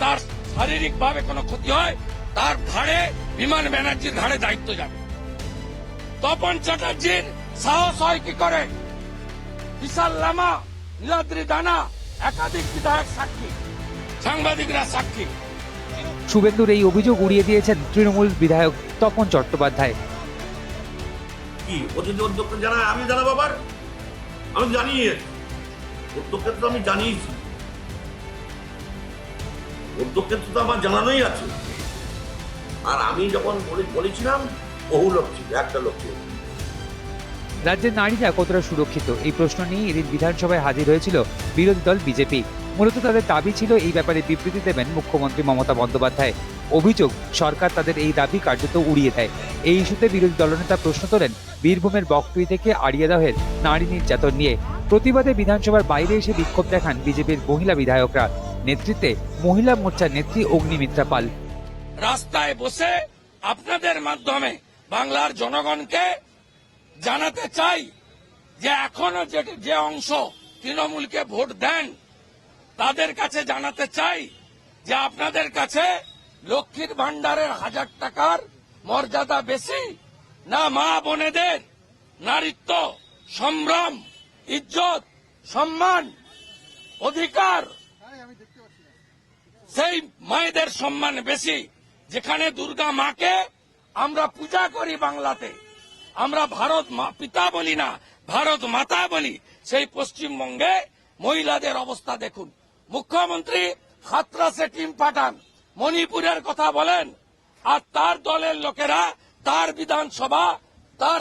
তার শারীরিক ভাবে কোনো ক্ষতি হয় তার ঘাড়ে বিমান ব্যানার্জির ঘাড়ে দায়িত্ব যাবে। তপন চ্যাটার্জির সাহস হয় কি করে? বিশাল লামা নীলাদ্রি দানা একাধিক বিধায়ক সাক্ষী সাংবাদিকরা সাক্ষী। শুভেন্দুর এই অভিযোগ উড়িয়ে দিয়েছেন তৃণমূল বিধায়ক তপন চট্টোপাধ্যায়। কি ও যদি জানায়? আমি জানাব আবার? আমি জানিয়ে উদ্যোগকে তো আমি জানিয়েছি। উদ্যোগকে তো আমার জানানোই আছে। আর আমি যখন বলেছিলাম, বহু লোক ছিল একটা লোক ছিল রাজ্যের নারীরা কতটা সুরক্ষিত? এই প্রশ্ন নিয়ে এদিন বিধানসভায় হাজির হয়েছিল বিরোধী দল বিজেপি। মূলত তাদের দাবি ছিল এই ব্যাপারে বিবৃতি দেবেন মুখ্যমন্ত্রী মমতা বন্দ্যোপাধ্যায়। অভিযোগ, সরকার তাদের এই দাবি কার্যত উড়িয়ে দেয়। এই ইস্যুতে বিরোধী দলনেতা প্রশ্ন তোলেন, বীরভূমের বকটুই থেকে আড়িয়াদহের নারী নির্যাতন নিয়ে। প্রতিবাদে বিধানসভার বাইরে এসে বিক্ষোভ দেখান বিজেপির মহিলা বিধায়করা। নেতৃত্বে মহিলা মোর্চার নেত্রী অগ্নিমিত্রা পাল। রাস্তায় বসে আপনাদের মাধ্যমে বাংলার জনগণকে জানাতে চাই যে এখনও যে অংশ তৃণমূলকে ভোট দেন, তাদের কাছে জানাতে চাই যে আপনাদের কাছে লক্ষ্মীর ভান্ডারের হাজার টাকার মর্যাদা বেশি না মা বোনেদের নারীত্ব, সম্ভ্রম, ইজ্জত, সম্মান, অধিকার সেই মায়েদের সম্মান বেশি। যেখানে দুর্গা মাকে আমরা পূজা করি বাংলাতে, আমরা ভারত পিতা বলি না, ভারত মাতা বলি, সেই পশ্চিমবঙ্গে মহিলাদের অবস্থা দেখুন। মুখ্যমন্ত্রী হাতরাসে টিম পাঠান, মণিপুরের কথা বলেন, আর তার দলের লোকেরা, তার বিধানসভা, তার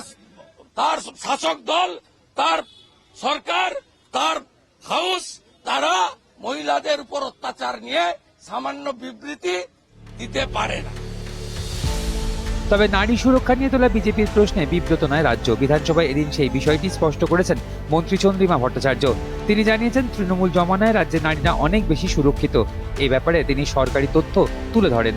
তার শাসক দল, তার সরকার, তার হাউস, তারা মহিলাদের উপর অত্যাচার নিয়ে সামান্য বিবৃতি দিতে পারে না। তবে নারী সুরক্ষা নিয়ে তোলা বিজেপির প্রশ্নে বিব্রত নয় রাজ্য। বিধানসভায় এদিন সেই বিষয়টি স্পষ্ট করেছেন মন্ত্রী চন্দ্রিমা ভট্টাচার্য। তিনি জানিয়েছেন, তৃণমূল জমানায় রাজ্যের নারীরা অনেক বেশি সুরক্ষিত। এ ব্যাপারে তিনি সরকারি তথ্য তুলে ধরেন।